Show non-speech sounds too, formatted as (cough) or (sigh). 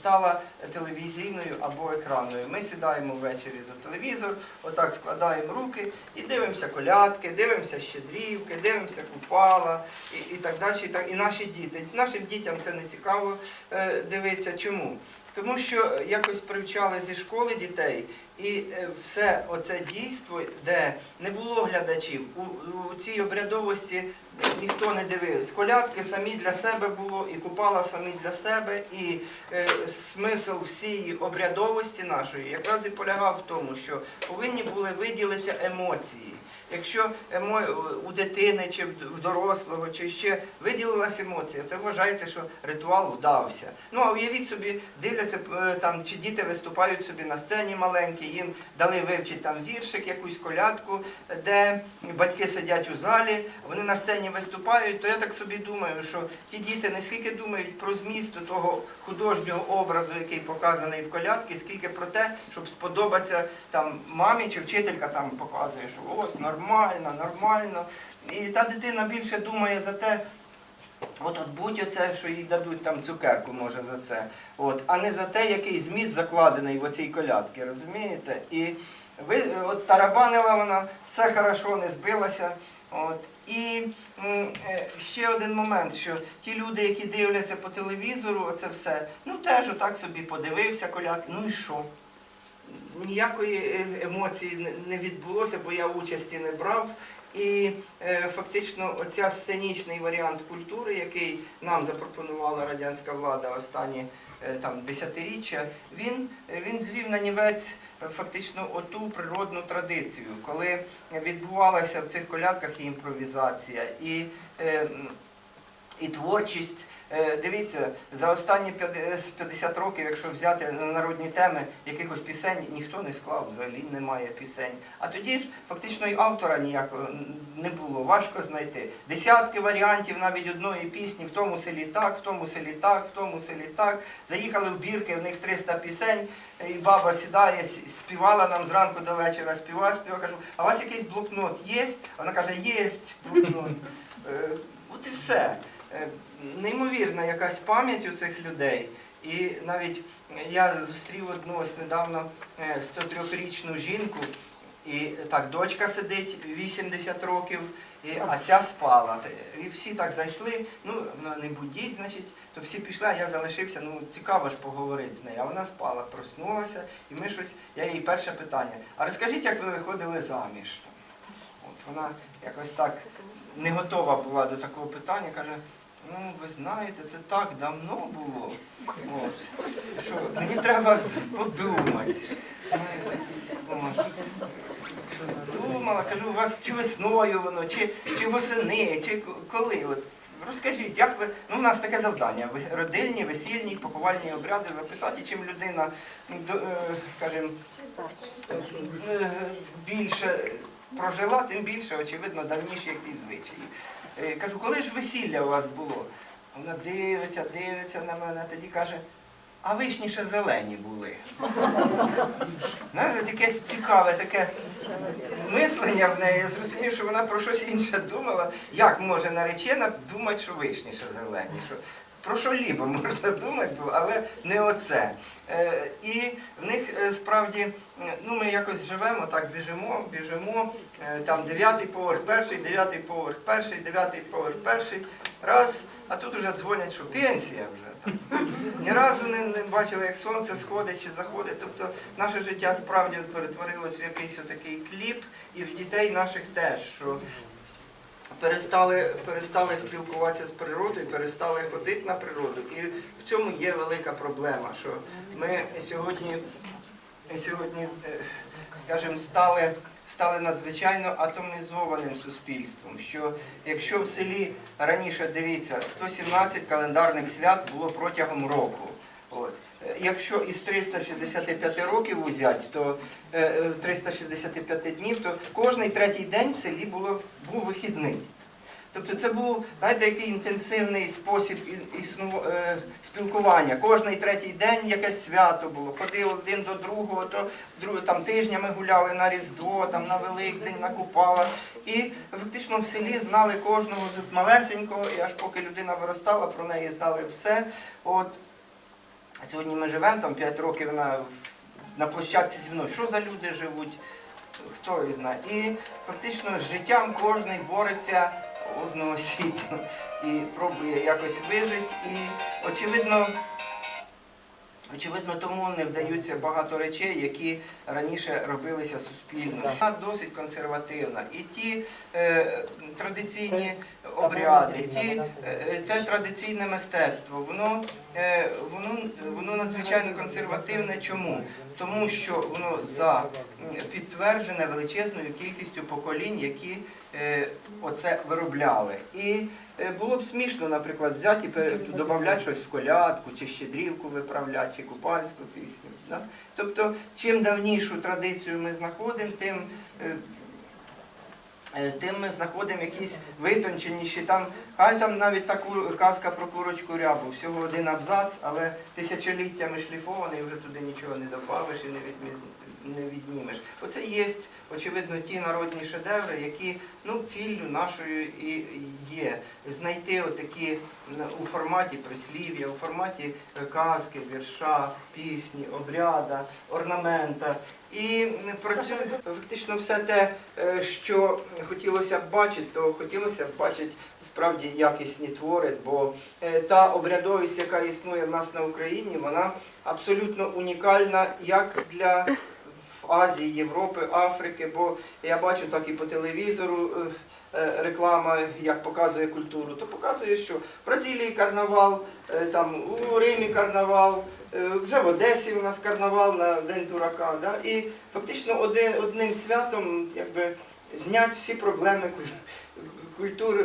стала телевізійною або екранною. Ми сідаємо ввечері за телевізор, отак складаємо руки і дивимося колядки, дивимося щедрівки, дивимося купала і, і так далі. І, так, і наші діти. Нашим дітям це не цікаво е, дивитися. Чому? Тому що якось привчали зі школи дітей, і е, все оце дійство, де не було глядачів, у, у цій обрядовості ніхто не дивився. Колядки самі для себе було, і купала самі для себе, і е, смисл всієї обрядовості нашої якраз і полягав в тому, що повинні були виділитися емоції. Якщо емо... у дитини чи в дорослого, чи ще виділилася емоція, це вважається, що ритуал вдався. Ну а уявіть собі, дивляться е, там, чи діти виступають собі на сцені маленькі, їм дали вивчити там віршик, якусь колядку, де батьки сидять у залі, вони на сцені виступають, то я так собі думаю, що ті діти не скільки думають про зміст того художнього образу, який показаний в колядці, скільки про те, щоб сподобатися там мамі чи вчителька там показує, що от нормально, нормально. нормально. І та дитина більше думає за те, От от будь оце, що їй дадуть там цукерку, може за це. От, а не за те, який зміст закладений в оцій колядці, розумієте? І ви от тарабанила вона, все хорошо, не збилася. От. І е, ще один момент, що ті люди, які дивляться по телевізору, оце все, ну теж отак собі подивився колядки, ну і що? Ніякої е, емоції не- відбулося, бо я участі не брав. І е, фактично оця сценічний варіант культури, який нам запропонувала радянська влада останні е, там десятиріччя, він, він звів на нівець фактично оту природну традицію, коли відбувалася в цих колядках і імпровізація, і, і творчість. Е, Дивіться, за останні 50 50 років, якщо взяти народні теми якихось пісень, ніхто не склав, взагалі немає пісень. А тоді ж фактично і автора ніякого не було, важко знайти. Десятки варіантів навіть одної пісні, в тому селі так, в тому селі так, в тому селі так. Заїхали в бірки, в них 300 пісень, і баба сідає, співала нам зранку до вечора, співала, співала, кажу, а у вас якийсь блокнот є? Вона каже, є блокнот. Е, От і все. Е, Неймовірна якась пам'ять у цих людей. І навіть я зустрів одну ось недавно е, 103-річну жінку, і так, дочка сидить 80 років, і, а ця спала. І всі так зайшли, ну не будіть, значить, то всі пішли, а я залишився, ну цікаво ж поговорити з нею. А вона спала, проснулася, і ми щось, я їй перше питання. А розкажіть, як ви виходили заміж? От вона якось так не готова була до такого питання, каже, ну ви знаєте, це так давно було. От, що мені треба подумати. Знаєте, от. Щось думала, кажу, у вас чи весною воно, чи, чи восени, чи коли. От, розкажіть, як ви. Ну, у нас таке завдання. Родильні, весільні, поховальні обряди записати, чим людина, ну, е, скажімо, е, більше прожила, тим більше, очевидно, давніші якісь звичаї. Е, Кажу, коли ж весілля у вас було? Вона дивиться, дивиться на мене, тоді каже, а вишні ще зелені були. Знаєте, таке цікаве таке мислення в неї. Я зрозумів, що вона про щось інше думала. Як може наречена думати, що вишні ще зелені? Що... Про що лібо можна (laughs) думати було, але не оце. Е, і в них е, справді, ну ми якось живемо, так біжимо, біжимо, е, там дев'ятий поверх перший, дев'ятий поверх перший, дев'ятий поверх перший, раз, а тут вже дзвонять, що пенсія вже. Там. (laughs) Ні разу не, не бачили, як сонце сходить чи заходить. Тобто наше життя справді перетворилось в якийсь отакий кліп, і в дітей наших теж. що перестали, перестали спілкуватися з природою, перестали ходити на природу. І в цьому є велика проблема, що ми сьогодні, сьогодні е, скажімо, стали, стали надзвичайно атомізованим суспільством. Що якщо в селі раніше дивіться, 117 календарних свят було протягом року. Е, Якщо із 365 років узяти, то е, е, 365 днів, то кожний третій день в селі було, був вихідний. Тобто це був, знаєте, який інтенсивний спосіб е, спілкування. Кожний третій день якесь свято було. Ходили один до другого, то там тижнями гуляли на Різдво, там на Великдень, на Купала. І фактично в селі знали кожного малесенького, і аж поки людина виростала, про неї знали все. От. Сьогодні ми живемо там 5 років на, на площадці зі мною. Що за люди живуть? Хто їх знає? І фактично з життям кожен бореться одноосібно і пробує якось вижити. І очевидно, очевидно, тому не вдаються багато речей, які раніше робилися суспільно. Вона досить консервативна. І ті е, традиційні обряди, ті, е, те традиційне мистецтво, воно, е, воно, воно надзвичайно консервативне. Чому? Тому що воно за підтверджене величезною кількістю поколінь, які е, оце виробляли. І е, було б смішно, наприклад, взяти і додати щось в колядку, чи щедрівку виправляти, чи купальську пісню. Да? Тобто, чим давнішу традицію ми знаходимо, тим. е, Тим ми знаходимо якісь витонченіші там, хай там навіть та казка про курочку рябу, всього один абзац, але тисячоліттями шліфований, вже туди нічого не добавиш і не, відмі- не віднімеш. Оце є, очевидно, ті народні шедеври, які ну, ціллю нашою і є. Знайти отакі у форматі прислів'я, у форматі е, казки, вірша, пісні, обряда, орнамента. І працює фактично все те, е, що хотілося б бачити, то хотілося б бачити справді якісні твори, бо е, та обрядовість, яка існує в нас на Україні, вона абсолютно унікальна як для Азії, Європи, Африки, бо я бачу так і по телевізору. е, е, Реклама, як показує культуру, то показує, що в Бразилії карнавал, е, там у Римі карнавал, вже в Одесі у нас карнавал на День дурака. Да? І фактично один, одним святом якби, знять всі проблеми культури. культури.